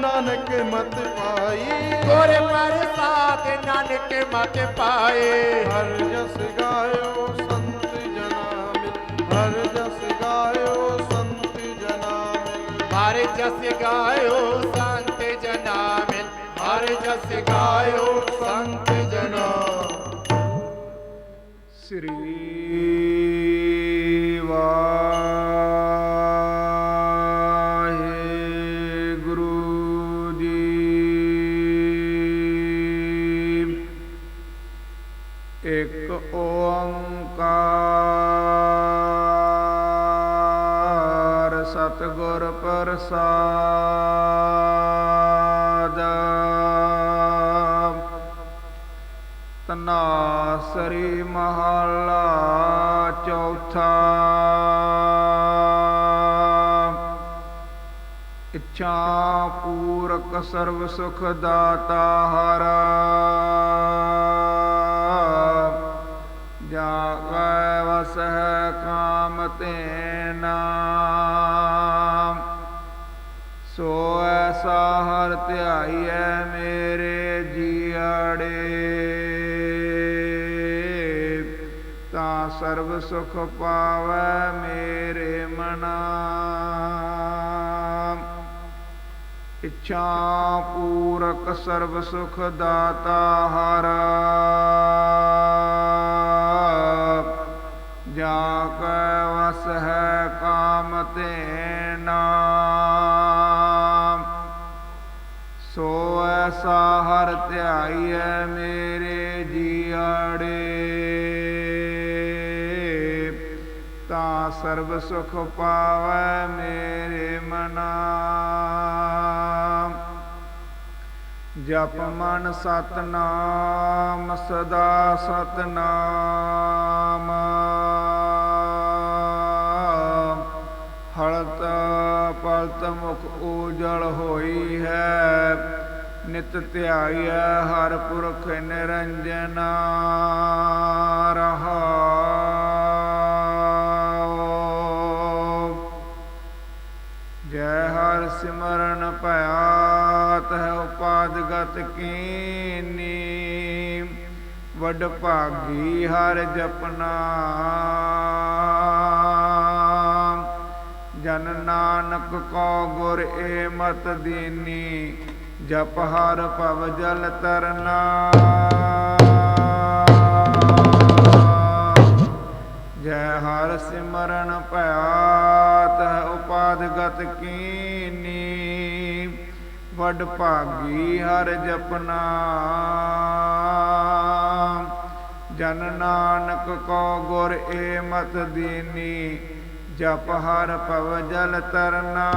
ਨਾਨਕ ਮਤ ਪਾਈ ਗੁਰ ਪ੍ਰਸਾਦ ਨਾਨਕ ਮਤ ਪਾਏ। ਹਰ ਜਸ ਗਾਇਓ ਸੰਤ ਜਨਾ ਮਿਲ ਹਰ ਜਸ ਗਾਇਓ ਸੰਤ ਜਨਾ ਮਿਲ ਹਰ ਜਸ ਗਾਇਓ ਸੰਤ ਜਨਾ ਮਿਲ ਹਰ ਜਸ ਗਾਇਓ ਸੰਤ ਜਨਾ ਸ੍ਰੀ ਇੱਕ ਓੰਕਾਰ ਸਤਿਗੁਰ ਪ੍ਰਸਾਦ। ਤਨਾਸਰੀ ਮਹਲਾ ਚੌਥਾ। ਇੱਛਾ ਪੂਰਕ ਸਰਬ ਸੁਖ ਦਾਤਾ ਹਰਾ। ਜਾ ਕੈ ਵਸ ਹੈ ਕਾਮ ਤੇ ਸੋ ਐਸਾ ਹਰ ਧਿਆਈਐ ਮੇਰੇ ਜੀਆੜੇ ਤਾਂ ਸਰਬ ਸੁਖ ਪਾਵੈ ਮੇਰੇ ਮਨਾ। ਇੱਛਾ ਪੂਰਕ ਸਰਬ ਸੁਖ ਦਾਤਾ ਹਰਾ। ਐਸਾ ਹਰ ਧਿਆਈਐ ਮੇਰੇ ਜੀਆੜੇ। ਤਾਂ ਸਰਬ ਸੁਖ ਪਾਵੈ ਮੇਰੇ ਮਨਾ। ਜਪ ਮਨ ਸਤਨਾਮ, ਸਦਾ ਸਤਨਾਮ। ਹਲਤ ਪਲਤ ਮੁਖ ਉਜਲ ਹੋਈ ਹੈ ਨਿਤ ਧਿਆਈਐ, ਹਰ ਪੁਰਖ ਨਿਰੰਜਨ ਰਹਾਉ। ਜੈ ਹਰ ਸਿਮਰਨ ਭਇਆਤ ਹੈ ਉਪਾਦਗਤ ਕੀਨੀ। ਵਡ ਭਾਗੀ ਹਰ ਜਪਨਾ। ਜਨ ਨਾਨਕ ਕੋ ਗੁਰ ਏ ਮਤ ਦੀਨੀ। ਜਪ ਹਰ ਭਵ ਜਲ ਤਰਨਾ। ਜੈ ਹਰ ਸਿਮਰਨ ਭਇਆਤ ਹੈ ਉਪਾਦਗਤ ਕੀਨੀ। ਵੱਡ ਭਾਗੀ ਹਰ ਜਪਨਾ। ਜਨ ਨਾਨਕ ਕੋ ਗੁਰ ਏ ਮਤ ਦੀਨੀ, ਜਪ ਹਰ ਭਵ ਜਲ ਤਰਨਾ।